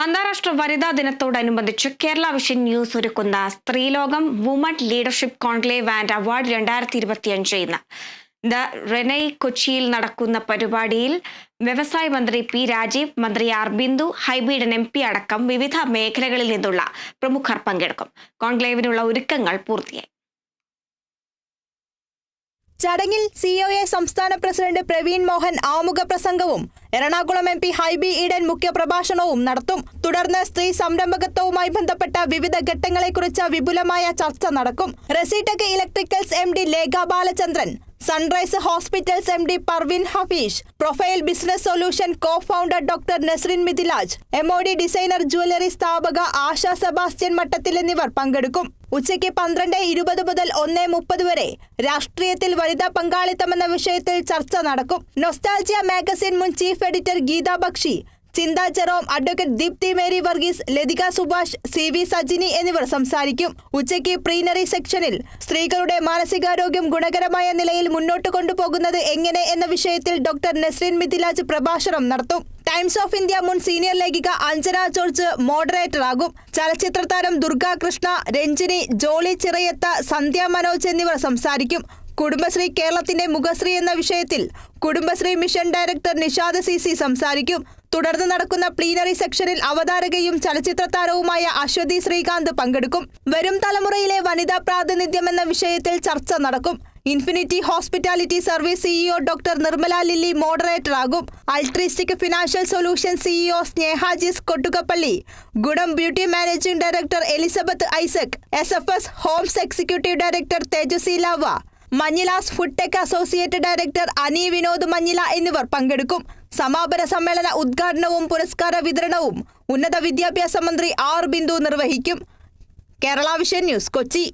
അന്താരാഷ്ട്ര വനിതാ ദിനത്തോടനുബന്ധിച്ച് കേരള വിഷൻ ന്യൂസ് ഒരുക്കുന്ന Sthreelokam woman leadership conclave and award രണ്ടായിരത്തി ഇരുപത്തിയഞ്ച് ഇന്ന്. ദ റെനൈ കൊച്ചിയിൽ നടക്കുന്ന പരിപാടിയിൽ വ്യവസായ മന്ത്രി പി രാജീവ് മന്ത്രി R Bindu Hibi Eden M P അടക്കം വിവിധ മേഖലകളിൽ നിന്നുള്ള പ്രമുഖർ പങ്കെടുക്കും. കോൺക്ലേവിനുള്ള ഒരുക്കങ്ങൾ പൂർത്തിയായി. ചടങ്ങിൽ സിഒഎ സംസ്ഥാന പ്രസിഡന്റ് പ്രവീൺ മോഹൻ ആമുഖ പ്രസംഗവും എറണാകുളം എം പി ഹൈബി ഈഡൻ മുഖ്യപ്രഭാഷണവും നടത്തും. തുടർന്ന് സ്ത്രീ സംരംഭകത്വവുമായി ബന്ധപ്പെട്ട വിവിധ ഘട്ടങ്ങളെക്കുറിച്ച് വിപുലമായ ചർച്ച നടക്കും. Resitech electricals M D Lekha Balachandran Sunrise hospitals M D Parvin Hafeesh profile business solution co founder doctor Nasrin Mithilaj M O D designer jewellery സ്ഥാപക ആശ സെബാസ്റ്റ്യൻ മട്ടത്തിൽ എന്നിവർ പങ്കെടുക്കും. ഉച്ചയ്ക്ക് പന്ത്രണ്ട് ഇരുപത് മുതൽ ഒന്ന് മുപ്പത് വരെ രാഷ്ട്രീയത്തിൽ വനിതാ പങ്കാളിത്തം എന്ന വിഷയത്തിൽ ചർച്ച നടക്കും. നൊസ്റ്റാൾജിയ മാഗസിൻ മുൻ chief editor Geetha Bakshi Chintha Jerome advocate Deepthi Mary Varghese Lathika Subhash C V Sajini എന്നിവർ സംസാരിക്കും. ഉച്ചയ്ക്ക് പ്രീനറി സെക്ഷനിൽ സ്ത്രീകളുടെ മാനസികാരോഗ്യം ഗുണകരമായ നിലയിൽ മുന്നോട്ട് കൊണ്ടുപോകുന്നത് എങ്ങനെ എന്ന വിഷയത്തിൽ ഡോക്ടർ നസ്രീൻ മിഥിലാജ് പ്രഭാഷണം നടത്തും. ടൈംസ് ഓഫ് ഇന്ത്യ മുൻ സീനിയർ ലേഖിക അഞ്ജന ജോർജ് മോഡറേറ്റർ ആകും. ചലച്ചിത്ര താരം ദുർഗാകൃഷ്ണ രഞ്ജിനി ജോളി ചിറയത്ത സന്ധ്യ മനോജ് എന്നിവർ സംസാരിക്കും. കുടുംബശ്രീ കേരളത്തിന്റെ മുഖശ്രീ എന്ന വിഷയത്തിൽ Kudumbashree mission director Nishad C C സംസാരിക്കും. തുടർന്ന് നടക്കുന്ന പ്ലീനറി സെക്ഷനിൽ അവതാരകയും ചലച്ചിത്ര താരവുമായ അശ്വതി ശ്രീകാന്ത് പങ്കെടുക്കും. വരും തലമുറയിലെ വനിതാ പ്രാതിനിധ്യം എന്ന വിഷയത്തിൽ ചർച്ച നടക്കും. Infinity hospitality service CEO doctor Nirmala Lilly moderator ആകും altruistic financial solution CEO Snehajis Kottukappally. ഗുഡം beauty managing director Elizabeth Isaac. S F S homes executive director Thejaswi Lava. Manjilas food tech associate director Ani Vinod Manjila എന്നിവർ പങ്കെടുക്കും. സമാപന സമ്മേളന ഉദ്ഘാടനവും പുരസ്കാര വിതരണവും ഉന്നത വിദ്യാഭ്യാസ മന്ത്രി ആർ ബിന്ദു നിർവഹിക്കും. Kerala vision news Kochi.